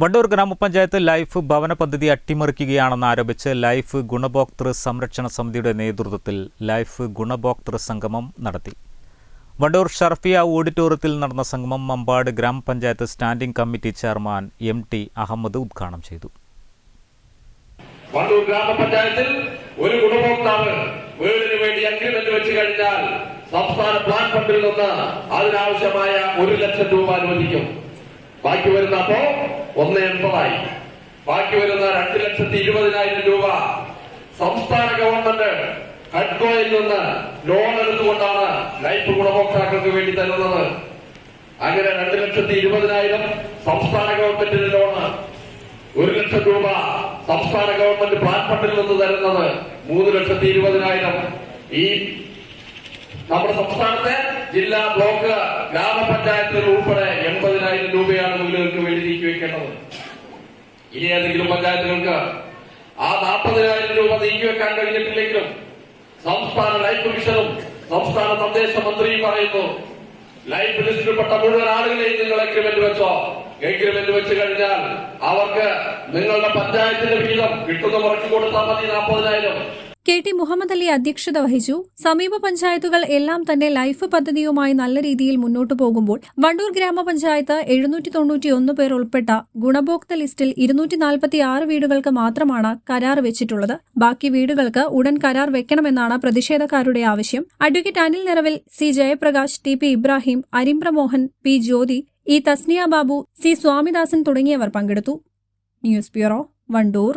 Wandoor ഗ്രാമപഞ്ചായത്ത് life ഭവന പദ്ധതി അട്ടിമറിക്കുകയാണെന്ന് ആരോപിച്ച് ലൈഫ് ഗുണഭോക്തൃ സംരക്ഷണ സമിതിയുടെ നേതൃത്വത്തിൽ ലൈഫ് ഗുണഭോക്തൃ സംഗമം നടത്തി. വണ്ടൂർ ഷർഫിയ ഓഡിറ്റോറിയത്തിൽ നടന്ന സംഗമം മമ്പാട് ഗ്രാമപഞ്ചായത്ത് standing committee chairman M T Ahammed ഉദ്ഘാടനം ചെയ്തു. വണ്ടൂർ ഗ്രാമപഞ്ചായത്തിൽ ഒരു ഗുണഭോക്താവ് വീടിന് വേണ്ടി അഗ്രിമെന്റ് വെച്ച് കഴിഞ്ഞാൽ സംസ്ഥാന പ്ലാൻ ഫണ്ടിൽ നിന്ന് അതിനാവശ്യമായ ഒരു ലക്ഷം രൂപ അനുവദിക്കും. ബാക്കി വരുന്ന അപ്പോ ഒന്ന് എൺപതായി. ബാക്കി വരുന്ന രണ്ട് ലക്ഷത്തി ഇരുപതിനായിരം രൂപ സംസ്ഥാന ഗവൺമെന്റ് ഹഡ്കോയിൽ നിന്ന് ലോൺ എടുത്തുകൊണ്ടാണ് ലൈഫ് ഗുണഭോക്താക്കൾക്ക് വേണ്ടി തരുന്നത്. അങ്ങനെ രണ്ട് ലക്ഷത്തി ഇരുപതിനായിരം സംസ്ഥാന ഗവൺമെന്റിന്റെ ലോണ് ഒരു ലക്ഷം രൂപ സംസ്ഥാന ഗവൺമെന്റ് പ്ലാൻ നിന്ന് തരുന്നത് മൂന്ന് ലക്ഷത്തി ഇരുപതിനായിരം. ഈ നമ്മുടെ സംസ്ഥാനത്തെ ജില്ലാ ബ്ലോക്ക് ഗ്രാമപഞ്ചായത്തുകൾ ഉൾപ്പെടെ എൺപതിനായിരം രൂപയാണ് വീടുകൾക്ക് വേണ്ടി നീക്കി വെക്കേണ്ടത്. ഇനി ഏതെങ്കിലും പഞ്ചായത്തുകൾക്ക് ആ നാൽപ്പതിനായിരം രൂപ നീക്കി വെക്കാൻ കഴിഞ്ഞിട്ടില്ലെങ്കിലും സംസ്ഥാന ലൈഫ് മിഷനും സംസ്ഥാന തദ്ദേശ മന്ത്രിയും പറയുന്നു ലൈഫ് ലിസ്റ്റിൽപ്പെട്ട മുഴുവൻ ആളുകളെയും നിങ്ങൾ എഗ്രിമെന്റ് വെച്ചോ. എഗ്രിമെന്റ് വെച്ച് കഴിഞ്ഞാൽ അവർക്ക് നിങ്ങളുടെ പഞ്ചായത്തിന്റെ വീതം കിട്ടുന്ന മുറയ്ക്ക് കൊടുത്താൽ മതി നാൽപ്പതിനായിരം. കെ ടി മുഹമ്മദ് അലി അധ്യക്ഷത വഹിച്ചു. സമീപ പഞ്ചായത്തുകൾ എല്ലാം തന്നെ ലൈഫ് പദ്ധതിയുമായി നല്ല രീതിയിൽ മുന്നോട്ടു പോകുമ്പോൾ വണ്ടൂർ ഗ്രാമപഞ്ചായത്ത് എഴുന്നൂറ്റി തൊണ്ണൂറ്റിയൊന്ന് പേർ ഉൾപ്പെട്ട ഗുണഭോക്തൃ ലിസ്റ്റിൽ ഇരുന്നൂറ്റി നാൽപ്പത്തി ആറ് വീടുകൾക്ക് മാത്രമാണ് കരാർ വെച്ചിട്ടുള്ളത്. ബാക്കി വീടുകൾക്ക് ഉടൻ കരാർ വെക്കണമെന്നാണ് പ്രതിഷേധക്കാരുടെ ആവശ്യം. അഡ്വക്കേറ്റ് അനിൽ നിറവിൽ C Jayaprakash T P Ibrahim Arimbra Mohan P Jyothi E Tasniya Babu C Swamidasan തുടങ്ങിയവർ പങ്കെടുത്തു. News bureau Wandoor.